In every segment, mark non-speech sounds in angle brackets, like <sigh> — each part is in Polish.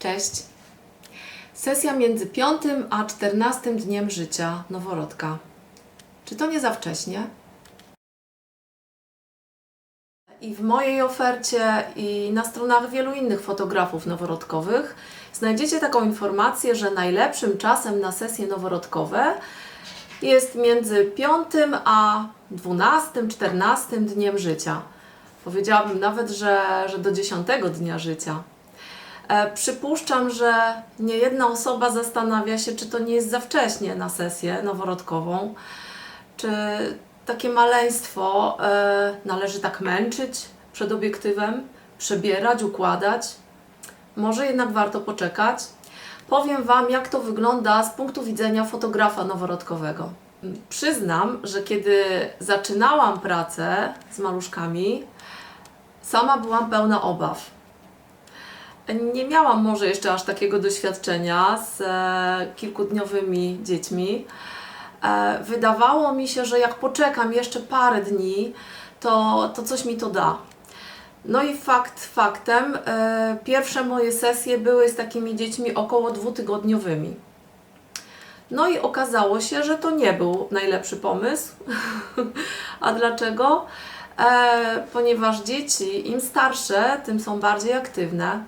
Cześć. Sesja między 5 a 14 dniem życia noworodka. Czy to nie za wcześnie? I w mojej ofercie i na stronach wielu innych fotografów noworodkowych znajdziecie taką informację, że najlepszym czasem na sesje noworodkowe jest między 5 a 12, 14 dniem życia. Powiedziałabym nawet, że, że do 10 dnia życia. E, Przypuszczam, że nie jedna osoba zastanawia się, czy to nie jest za wcześnie na sesję noworodkową, czy takie maleństwo e, należy tak męczyć przed obiektywem, przebierać, układać. Może jednak warto poczekać. Powiem Wam, jak to wygląda z punktu widzenia fotografa noworodkowego. Przyznam, że kiedy zaczynałam pracę z maluszkami, sama byłam pełna obaw. Nie miałam może jeszcze aż takiego doświadczenia z e, kilkudniowymi dziećmi. E, wydawało mi się, że jak poczekam jeszcze parę dni, to, to coś mi to da. No i fakt faktem, e, pierwsze moje sesje były z takimi dziećmi około dwutygodniowymi. No i okazało się, że to nie był najlepszy pomysł. <laughs> A dlaczego? Ponieważ dzieci, im starsze, tym są bardziej aktywne,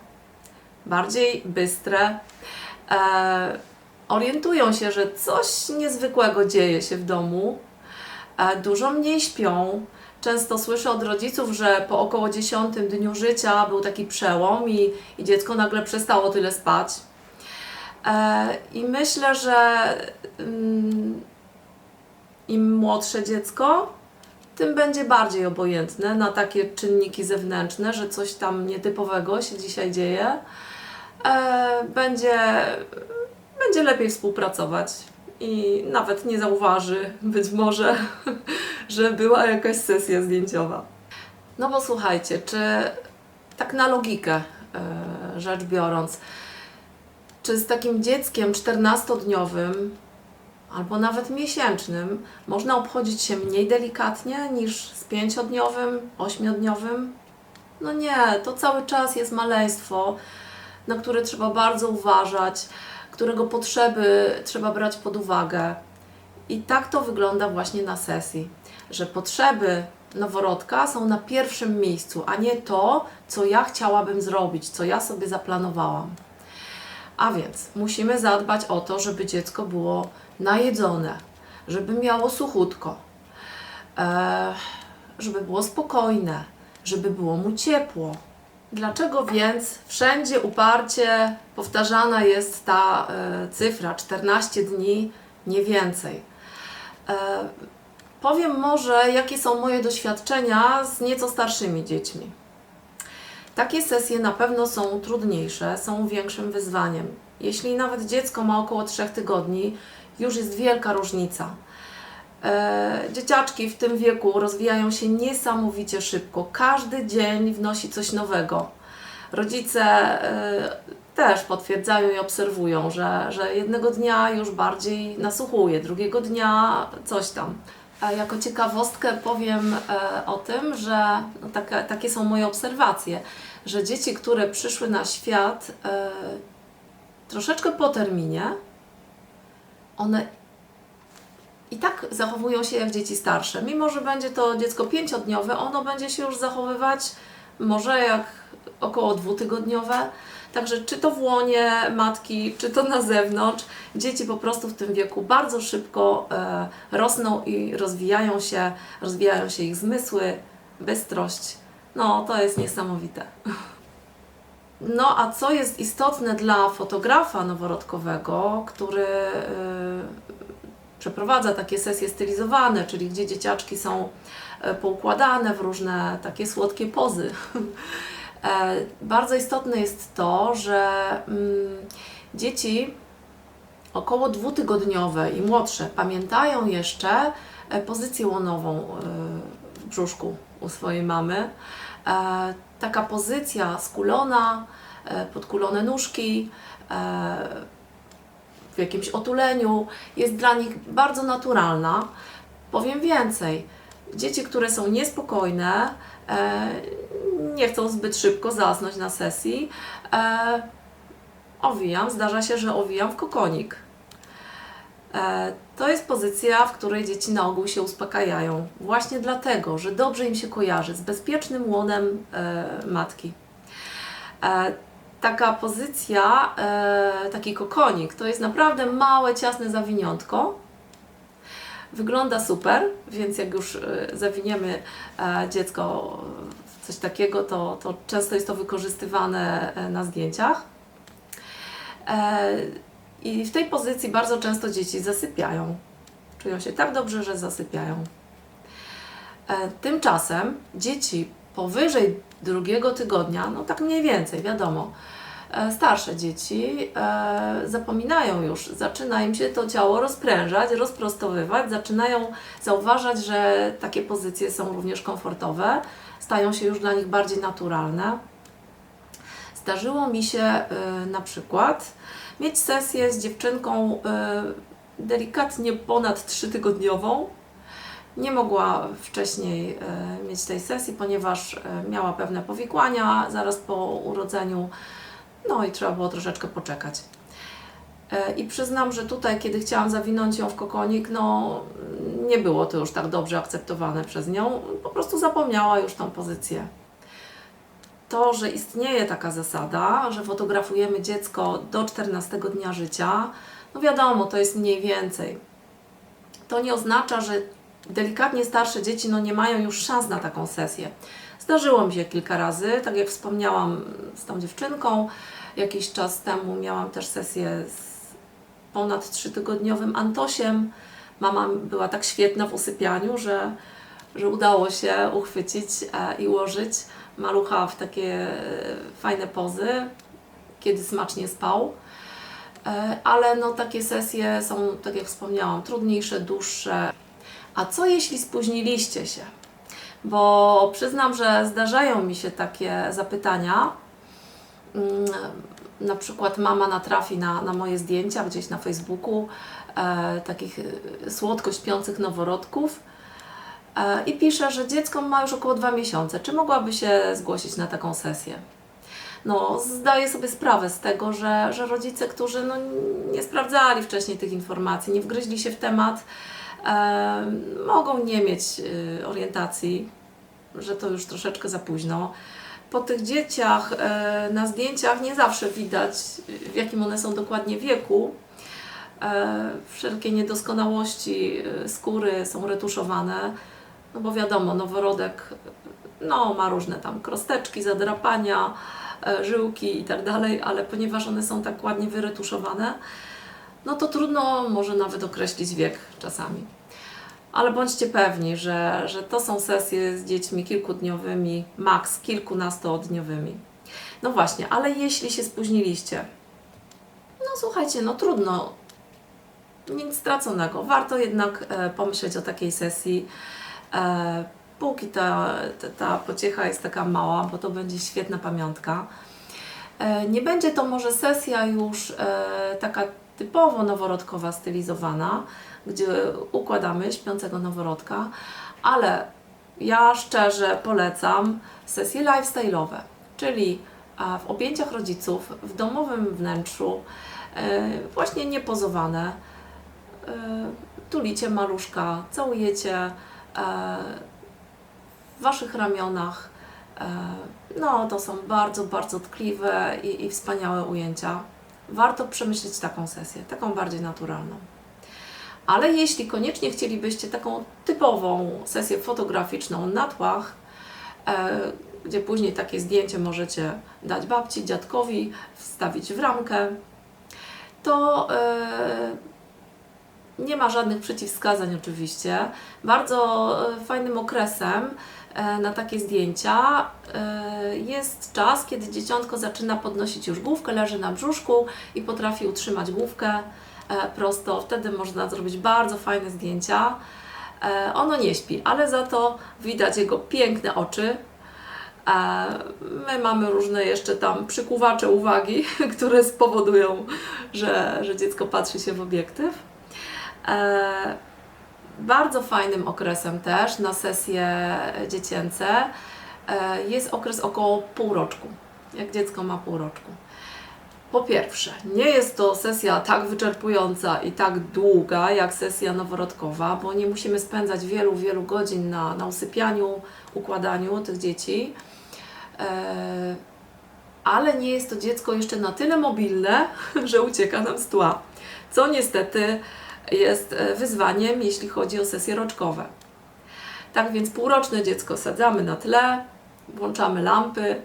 bardziej bystre. E, orientują się, że coś niezwykłego dzieje się w domu, e, dużo mniej śpią. Często słyszę od rodziców, że po około 10 dniu życia był taki przełom i, i dziecko nagle przestało tyle spać. E, I myślę, że mm, im młodsze dziecko, tym będzie bardziej obojętne na takie czynniki zewnętrzne, że coś tam nietypowego się dzisiaj dzieje. E, będzie, będzie lepiej współpracować i nawet nie zauważy być może, <laughs> że była jakaś sesja zdjęciowa. No bo słuchajcie, czy tak na logikę e, rzecz biorąc, czy z takim dzieckiem 14-dniowym albo nawet miesięcznym można obchodzić się mniej delikatnie niż z 5-dniowym, 8-dniowym? No nie, to cały czas jest maleństwo, na które trzeba bardzo uważać, którego potrzeby trzeba brać pod uwagę. I tak to wygląda właśnie na sesji, że potrzeby noworodka są na pierwszym miejscu, a nie to, co ja chciałabym zrobić, co ja sobie zaplanowałam. A więc musimy zadbać o to, żeby dziecko było najedzone, żeby miało suchutko, e, żeby było spokojne, żeby było mu ciepło. Dlaczego więc wszędzie uparcie powtarzana jest ta e, cyfra 14 dni, nie więcej? E, powiem może, jakie są moje doświadczenia z nieco starszymi dziećmi. Takie sesje na pewno są trudniejsze, są większym wyzwaniem. Jeśli nawet dziecko ma około 3 tygodni, już jest wielka różnica. E, dzieciaczki w tym wieku rozwijają się niesamowicie szybko. Każdy dzień wnosi coś nowego. Rodzice e, też potwierdzają i obserwują, że, że jednego dnia już bardziej nasłuchuje, drugiego dnia coś tam. A jako ciekawostkę powiem e, o tym, że no, takie, są moje obserwacje, że dzieci, które przyszły na świat troszeczkę po terminie, one i tak zachowują się jak dzieci starsze. Mimo, że będzie to dziecko pięciodniowe, ono będzie się już zachowywać może jak około dwutygodniowe. Także czy to w łonie matki, czy to na zewnątrz, dzieci po prostu w tym wieku bardzo szybko e, rosną i rozwijają się, rozwijają się ich zmysły, bystrość. No, to jest niesamowite. No, a co jest istotne dla fotografa noworodkowego, który y, przeprowadza takie sesje stylizowane, czyli gdzie dzieciaczki są e, poukładane w różne takie słodkie pozy. <laughs> E, Bardzo istotne jest to, że mm, dzieci około dwutygodniowe i młodsze pamiętają jeszcze e, pozycję łonową w brzuszku u swojej mamy. E, Taka pozycja skulona, e, podkulone nóżki, e, w jakimś otuleniu jest dla nich bardzo naturalna. Powiem więcej, dzieci, które są niespokojne, nie chcą zbyt szybko zasnąć na sesji, owijam, zdarza się, że owijam w kokonik. To jest pozycja, w której dzieci na ogół się uspokajają. Właśnie dlatego, że dobrze im się kojarzy z bezpiecznym łonem e, matki. E, Taka pozycja, e, taki kokonik, to jest naprawdę małe, ciasne zawiniątko. Wygląda super, więc jak już e, zawiniemy e, dziecko w coś takiego, to, to często jest to wykorzystywane e, na zdjęciach. E, I w tej pozycji bardzo często dzieci zasypiają. Czują się tak dobrze, że zasypiają. E, Tymczasem dzieci powyżej drugiego tygodnia, no tak mniej więcej, wiadomo, e, starsze dzieci e, zapominają już, zaczyna im się to ciało rozprężać, rozprostowywać, zaczynają zauważać, że takie pozycje są również komfortowe, stają się już dla nich bardziej naturalne. Zdarzyło mi się na przykład mieć sesję z dziewczynką y, delikatnie ponad 3-tygodniową. Nie mogła wcześniej y, mieć tej sesji, ponieważ y, miała pewne powikłania zaraz po urodzeniu, no i trzeba było troszeczkę poczekać. I przyznam, że tutaj, kiedy chciałam zawinąć ją w kokonik, no nie było to już tak dobrze akceptowane przez nią. Po prostu zapomniała już tą pozycję to, że istnieje taka zasada, że fotografujemy dziecko do 14 dnia życia, no wiadomo, to jest mniej więcej. To nie oznacza, że delikatnie starsze dzieci no nie mają już szans na taką sesję. Zdarzyło mi się kilka razy, tak jak wspomniałam z tą dziewczynką, jakiś czas temu miałam też sesję z ponad trzytygodniowym Antosiem. Mama była tak świetna w usypianiu, że, że udało się uchwycić e, i ułożyć malucha w takie e, fajne pozy, kiedy smacznie spał. E, Ale no, takie sesje są, tak jak wspomniałam, trudniejsze, dłuższe. A co jeśli spóźniliście się? Bo przyznam, że zdarzają mi się takie zapytania. Mm, Na przykład mama natrafi na, na moje zdjęcia gdzieś na Facebooku e, takich słodko śpiących noworodków i pisze, że dziecko ma już około dwa miesiące. Czy mogłaby się zgłosić na taką sesję? No, zdaję sobie sprawę z tego, że, że rodzice, którzy no, nie sprawdzali wcześniej tych informacji, nie wgryźli się w temat, e, mogą nie mieć e, orientacji, że to już troszeczkę za późno. Po tych dzieciach e, na zdjęciach nie zawsze widać, w jakim one są dokładnie wieku. E, wszelkie niedoskonałości e, skóry są retuszowane, no bo wiadomo, noworodek no, ma różne tam krosteczki, zadrapania, e, żyłki i tak dalej, ale ponieważ one są tak ładnie wyretuszowane, no to trudno może nawet określić wiek czasami. Ale bądźcie pewni, że, że to są sesje z dziećmi kilkudniowymi, maks kilkunastodniowymi. No właśnie, ale jeśli się spóźniliście, no słuchajcie, no trudno, nic straconego. Warto jednak e, pomyśleć o takiej sesji, e, póki ta, ta, ta pociecha jest taka mała, bo to będzie świetna pamiątka. E, nie będzie to może sesja już e, taka typowo noworodkowa, stylizowana, gdzie układamy śpiącego noworodka, ale ja szczerze polecam sesje lifestyle'owe, czyli w objęciach rodziców, w domowym wnętrzu, właśnie niepozowane. Tulicie maluszka, całujecie w Waszych ramionach. E, No, to są bardzo, bardzo tkliwe i, i wspaniałe ujęcia. Warto przemyśleć taką sesję, taką bardziej naturalną. Ale jeśli koniecznie chcielibyście taką typową sesję fotograficzną na tłach, e, gdzie później takie zdjęcie możecie dać babci, dziadkowi, wstawić w ramkę, to e, nie ma żadnych przeciwwskazań oczywiście. Bardzo e, fajnym okresem e, na takie zdjęcia e, jest czas, kiedy dzieciątko zaczyna podnosić już główkę, leży na brzuszku i potrafi utrzymać główkę prosto. Wtedy można zrobić bardzo fajne zdjęcia. Ono nie śpi, ale za to widać jego piękne oczy. My mamy różne jeszcze tam przykuwacze uwagi, <laughs> które spowodują, że, że dziecko patrzy się w obiektyw. E, Bardzo fajnym okresem też na sesje dziecięce e, jest okres około półroczku, jak dziecko ma półroczku. Po pierwsze, nie jest to sesja tak wyczerpująca i tak długa jak sesja noworodkowa, bo nie musimy spędzać wielu, wielu godzin na, na usypianiu, układaniu tych dzieci. E, ale nie jest to dziecko jeszcze na tyle mobilne, <laughs> że ucieka nam z tła, co niestety jest e, wyzwaniem, jeśli chodzi o sesje roczkowe. Tak więc półroczne dziecko sadzamy na tle, włączamy lampy,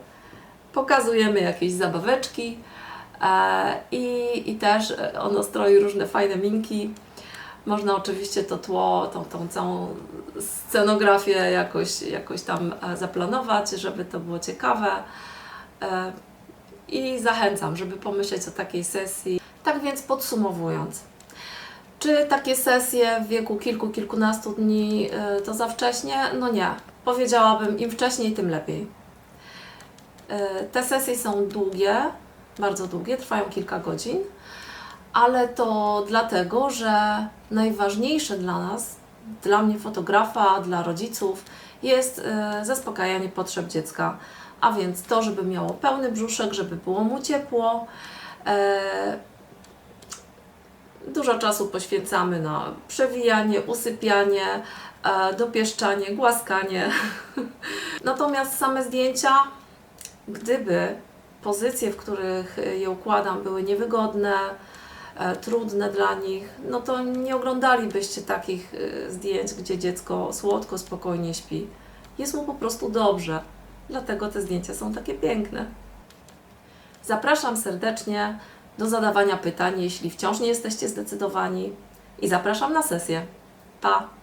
pokazujemy jakieś zabaweczki e, i, i też e, ono stroi różne fajne minki. Można oczywiście to tło, tą, tą całą scenografię jakoś, jakoś tam zaplanować, żeby to było ciekawe. I zachęcam, żeby pomyśleć o takiej sesji. Tak więc podsumowując, czy takie sesje w wieku kilku, kilkunastu dni y, to za wcześnie? No nie. Powiedziałabym, im wcześniej, tym lepiej. Y, Te sesje są długie, bardzo długie, trwają kilka godzin, ale to dlatego, że najważniejsze dla nas, dla mnie fotografa, dla rodziców, jest y, zaspokajanie potrzeb dziecka. A więc to, żeby miało pełny brzuszek, żeby było mu ciepło, Dużo czasu poświęcamy na przewijanie, usypianie, e, dopieszczanie, głaskanie. <laughs> Natomiast same zdjęcia, gdyby pozycje, w których je układam, były niewygodne, e, trudne dla nich, no to nie oglądalibyście takich e, zdjęć, gdzie dziecko słodko, spokojnie śpi. Jest mu po prostu dobrze. Dlatego te zdjęcia są takie piękne. Zapraszam serdecznie do zadawania pytań, jeśli wciąż nie jesteście zdecydowani i zapraszam na sesję. Pa!